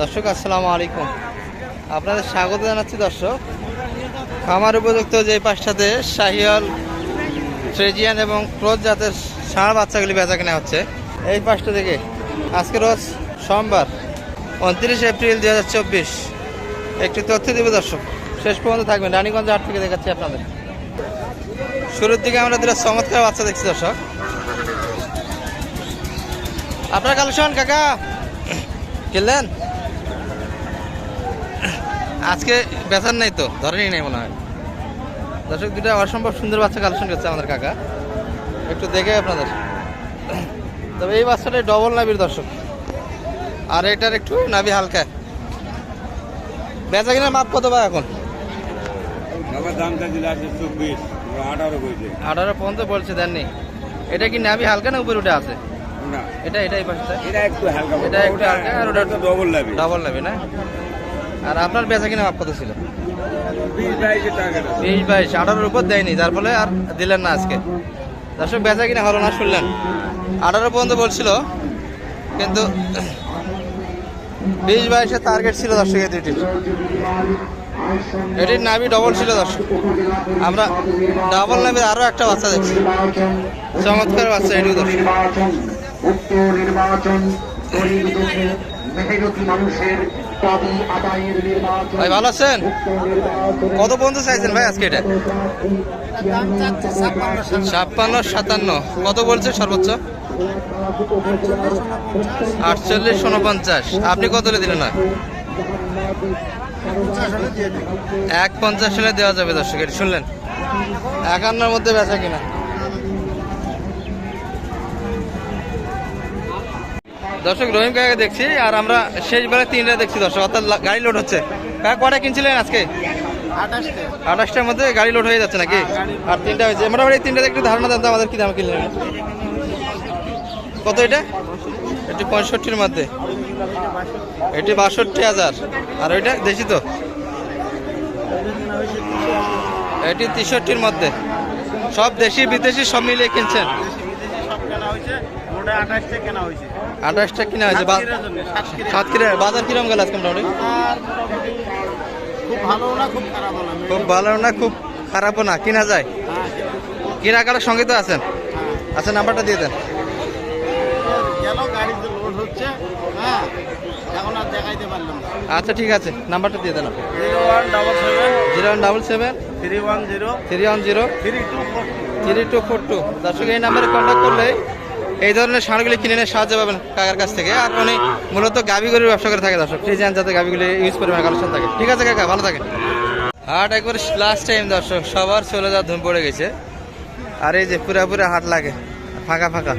দর্শক, আসসালামু আলাইকুম। আপনাদের স্বাগত জানাচ্ছি দর্শক। খামার উপযুক্ত যে পাশটাতে শাহিয়াল ট্রেজিয়ান এবং ক্রোজ জাতের ষাঁড় বাচ্চাগুলি বেচা কেনা হচ্ছে। এই পাশটা থেকে আজকে রোজ সোমবার, উনত্রিশ এপ্রিল দু হাজার চব্বিশ। একটি তথ্য দেবে দর্শক। শেষ পর্যন্ত থাকবেন। রানীগঞ্জ হাট থেকে দেখাচ্ছি আপনাদের। শুরুর দিকে আমরা দুটো চমৎকার বাচ্চা দেখছি দর্শক। আপনার কালেকশন, কাকা? কিনলেন আজকে বেচার নাই তো ধরেনি নাই মনে হয়। দর্শক দুটা অসম্ভব সুন্দর বাচ্চা কালেকশন করছে আমাদের কাকা। একটু দেখে আপনাদের। তবে এই বাচ্চাটা ডবল নাবির দর্শক। আর এটার একটু নাবি হালকা। বেচা কিনার মাপ কত বা এখন? আঠারো পর্যন্ত বলছে দেননি। এটা কি নাবি হালকা না উপরে উঠে আছে? এটা এটাই পাশটা এটা একটু হালকা। এটা একটু হালকা আর ওটা তো ডবল লাগবে ডবল নাবি না? আর আপনার বেচা কিনা মাপ কত ছিল? বিশ বাইশ আঠারোর উপর দেয়নি যার ফলে আর দিলেন না আজকে। দর্শক বেচা কিনা হলো না শুনলেন। আঠারো পর্যন্ত বলছিল কিন্তু বিশ বাইশের টার্গেট ছিল দর্শক এই দুইটির। এটির নাবি ডবল ছিল দর্শক। আমরা ডাবল নাবির আরও একটা বাচ্চা দেখছি। চমৎকার বাচ্চা এটিও দর্শক। নির্বাচন উক্ত মেহনতি মানুষের দাবি আদায়ের নির্বাচন ভাই ভালো আছেন? কত পর্যন্ত চাইছেন ভাই আজকে এটা? ছাপ্পান্ন সাতান্ন। কত বলছে সর্বোচ্চ? আটচল্লিশ উনপঞ্চাশ। আপনি কত দিলেন না এক পঞ্চাশ হলে দেওয়া যাবে দর্শক এটা শুনলেন? একান্নর মধ্যে বেচা কিনা। দর্শক রহিম কাকাকে দেখছি আর আমরা শেষবারে তিনটা দেখছি দর্শক অর্থাৎ গাড়ি লোড হচ্ছে। কাকা কটা কিনছিলেন আজকে? আঠাশটার মধ্যে গাড়ি লোড হয়ে যাচ্ছে নাকি? আর তিনটা হয়েছে। মোটামুটি এই তিনটাতে একটু ধারণা দেন তো আমাদের কি দাম কিনলেন। কত এটা? এটি পঁয়ষট্টির মধ্যে। এটি বাষট্টি হাজার। আর ওইটা দেশি তো? এটি তেষট্টির মধ্যে। সব দেশি বিদেশি সব মিলিয়ে কিনছেন। আঠাশটা কিনা হয়েছে। বা- সাতক্ষীরা বাজার কিরম গেল আজকে মোটামুটি? খুব ভালো না খুব খারাপ না? খুব ভালো না খুব খারাপও না কিনা যায়? কেনাকাটার সঙ্গে তো আছেন? আচ্ছা নাম্বারটা দিয়ে দেন। হ্যাঁ? এখন আর দেখাইতে পারলাম না। আচ্ছা ঠিক আছে নাম্বারটা দিয়ে দেন zero one double seven. Zero one double seven. Three one zero. Three one zero. Three two four three two four two. দর্শক এই নাম্বারে কন্ট্যাক্ট করলে এই ধরনের ষাঁড়গুলি কিনে নিয়ে সাহায্য পাবেন কাকার কাছ থেকে। আর উনি মূলত গাভি গরুর ব্যবসা করে থাকে দর্শক। ফ্রিজিয়ান যাতে গাভিগুলি ইউজ পরিমাণ কালেকশন থাকে। ঠিক আছে কাকা, ভালো থাকে হাট একবার লাস্ট টাইম দর্শক, সবার চলে যাওয়ার ধুম পড়ে গেছে। আর এই যে পুরা পুরা হাট লাগে, ফাঁকা ফাঁকা।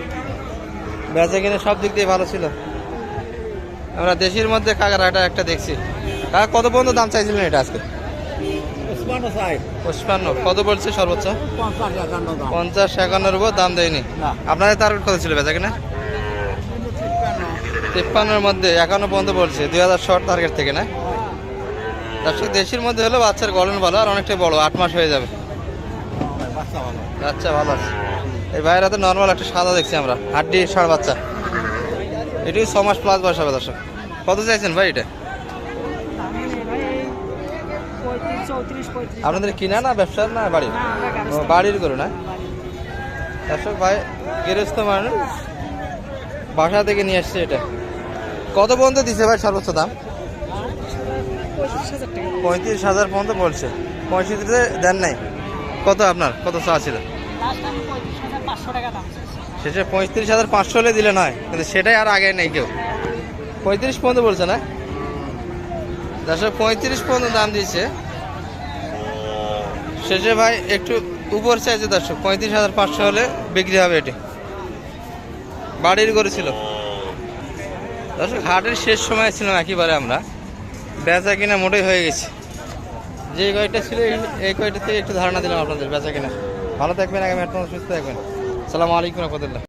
বেচা কিনে সব দিক দিয়ে ভালো ছিল। আমরা দেশের মধ্যে কাকার হাটা একটা দেখছি। কাকা, কত পর্যন্ত দাম চাইছিলেন এটা আজকে? পঁচপান্ন কত বলছে সর্বোচ্চ? পঞ্চাশ একান্নর উপর দাম দেয়নি? না। আপনাদের টার্গেট কত ছিল বেচা কিনা? তিপ্পান্নর মধ্যে একান্ন পর্যন্ত বলছে দুই হাজার শর্ট টার্গেট থেকে না? দর্শক দেশের মধ্যে হলো বাচ্চার গলন ভালো আর অনেকটাই বড় আট মাস হয়ে যাবে। আচ্ছা ভালো। আছে। এই ভাইয়ের হাতে নর্মাল একটা সাদা দেখছি আমরা হাড্ডি ষাঁড় বাচ্চা। এটি ছ মাস প্লাস বয়স হবে দর্শক। কত চাইছেন ভাই এটা? আপনাদের কিনা না ব্যবসার না বাড়ির? বাড়ির করো না? দর্শক ভাই গৃহস্থ মানুষ বাসা থেকে নিয়ে আসছে এটা। কত পর্যন্ত দিছে ভাই সর্বোচ্চ দাম? পঁয়ত্রিশ হাজার পঁয়ত্রিশ পর্যন্ত বলছে। পঁয়ষট্টিতে দেন নাই। কত আপনার? কত চা ছিল? পঁয়ত্রিশ। শেষে পঁয়ত্রিশ হাজার পাঁচশো হলে দিলে নয় কিন্তু সেটাই আর আগে নেই কেউ। পঁয়ত্রিশ পর্যন্ত বলছে না? দর্শক পঁয়ত্রিশ পর্যন্ত দাম দিয়েছে। শেষে ভাই একটু উপর চাইছে দর্শক পঁয়ত্রিশ হাজার পাঁচশো হলে বিক্রি হবে এটি। বাড়ির গরু ছিল। দর্শক, হাটের শেষ সময় ছিলাম একেবারে আমরা। বেচা কিনা মোটেই হয়ে গেছে। যে কয়টা ছিল এই- কয়টা থেকে একটু ধারণা দিলাম আপনাদের বেচা কিনা। ভালো থাকবেন, আগামী একটা সুস্থ থাকবেন। সালামু আলাইকুম রহমতুল্লাহ।